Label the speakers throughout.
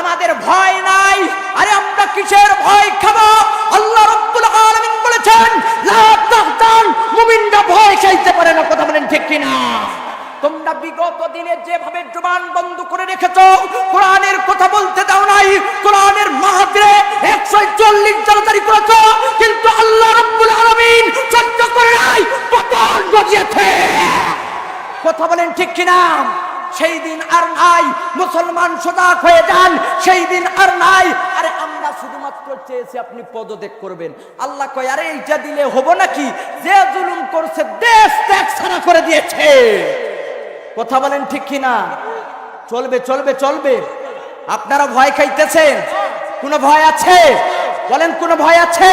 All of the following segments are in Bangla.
Speaker 1: আমাদের ভয় নাই। আরে আমরা কিসের ভয় খাব? আল্লাহ রব্বুল আলামিন বলেছেন, লা তাহতান, মুমিনরা ভয় খাইতে পারে না। কথা বলেন ঠিক কি কিনা? তোমরা বিগত দিনে যেভাবে জবান বন্ধ করে রেখেছো, কোরআনের কথা বলতে দাও নাই। কোরআনের মাহাত্রে একশো চল্লিশ জারি করেছ, কিন্তু আল্লাহ রব্বুল আলামিন সহ্য করে নাই, পতন গজিয়েছে কথা বলেন ঠিক কি কিনা? সেই দিন আর নাই, মুসলমান সজাগ হয়ে যান, সেই দিন আর নাই। আরে আমরা শুধুমাত্র চেয়েছি আপনি পদত্যাগ করবেন। আল্লাহ কয়, আরে এইটা দিলে হব নাকি? যে জুলুম করছে, দেশ ত্যাগ ছাড়া করে দিয়েছে। কথা বলেন ঠিক কিনা? চলবে চলবে চলবে। আপনারা ভয় খাইতেছেন? কোনো ভয় আছে? বলেন, কোনো ভয় আছে?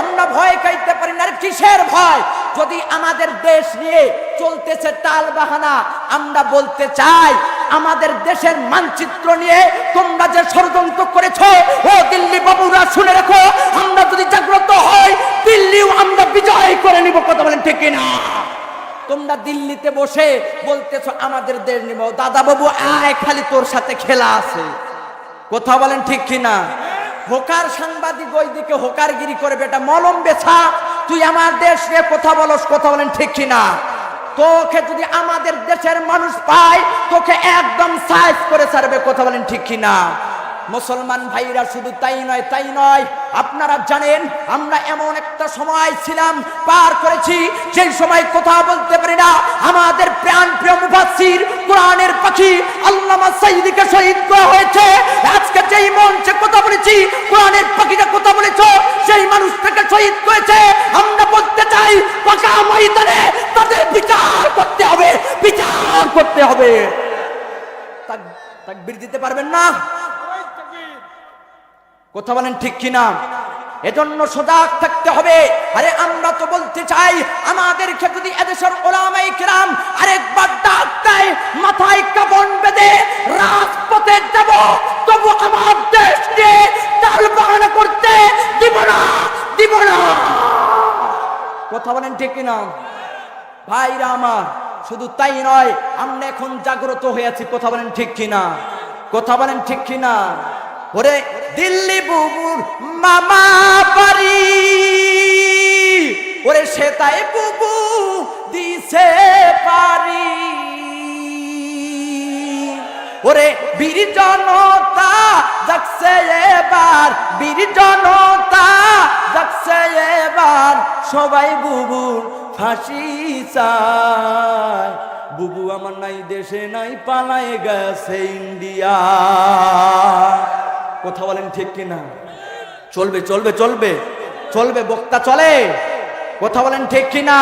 Speaker 1: আমরা ভয় খাইতে পারি না। কিসের ভয়? যদি আমাদের দেশ নিয়ে চলতেছে টাল বাহানা আমরা বলতে চাই, আমাদের দেশের মানচিত্র নিয়ে তোমরা যে ষড়যন্ত্র করেছ, ও দিল্লি বাবুরা, শুনে রাখো, আমরা যদি জাগ্রত হই, দিল্লিও আমরা বিজয় করে নিব, কথা বলেন ঠিক না তোমরা দিল্লিতে বসে বলতেছো, আমাদের দেশ নিব। দাদা বাবু, আয়, খালি তোর সাথে খেলা আছে। কথা বলেন ঠিক কিনা? হোকার সাংবাদিক ওই দিকে হোকারগিরি করে, বেটা মলম বেছা, তুই আমার দেশ নিয়ে কথা বলস, কথা বলেন ঠিক কিনা? তোকে যদি আমাদের দেশের মানুষ পায়, তোকে একদম সাইজ করে ছাড়বে, কথা বলেন ঠিক কিনা? মুসলমান ভাইরা শুধু তাই নয় তাই নয়, আপনারা জানেন, আমরা এমন একটা সময় ছিলাম, পার করেছি সেই সময় কথা বলতে পারি না, আমাদের প্রাণ প্রিয় মুফাসসির কোরআনের পাখি আল্লামা সাইদিকে শহীদ করা হয়েছে। আজকে যেই মঞ্চে কথা বলেছি কোরআনের পাখিটা কথা বলেছ, সেই মানুষটাকে শহীদ করেছে। আমরা বলতে চাই, পাকা ময়দানে তাদের বিচার করতে হবে, বিচার করতে হবে। তাক- তাকবীর দিতে পারবেন না? কথা বলেন ঠিক কিনা? এজন্য সজাগ থাকতে হবে। আরে আমরা তো বলতে চাই, আমাদেরকে যদি এদেশের ওলামাই কিরাম আরেকবার ডাক দেয়, মাথায় কাবন বেঁধে রাজপথে যাব, তবু আমার দেশ নিয়ে তাল বাহানা করতে দিব না দিব না কথা বলেন ঠিক কিনা? ভাইরা আমার, শুধু তাই নয়, আমরা এখন জাগ্রত হয়েছি কথা বলেন ঠিক কিনা? কথা বলেন ঠিক কিনা? ওরে দিল্লি বুবুর মামা বাড়ি। ওরে সে তাই বুবু দিছে পারি। ওরে বীর জনতা যাচ্ছে এবার, বীর জনতা সবাই বুবুর ফাঁসি চায়। বুবু আমার নাই, দেশে নাই পালায় গেছে ইন্ডিয়া। কথা বলেন ঠিক কিনা? চলবে চলবে চলবে চলবে, বক্তা চলে। কথা বলেন ঠিক কিনা?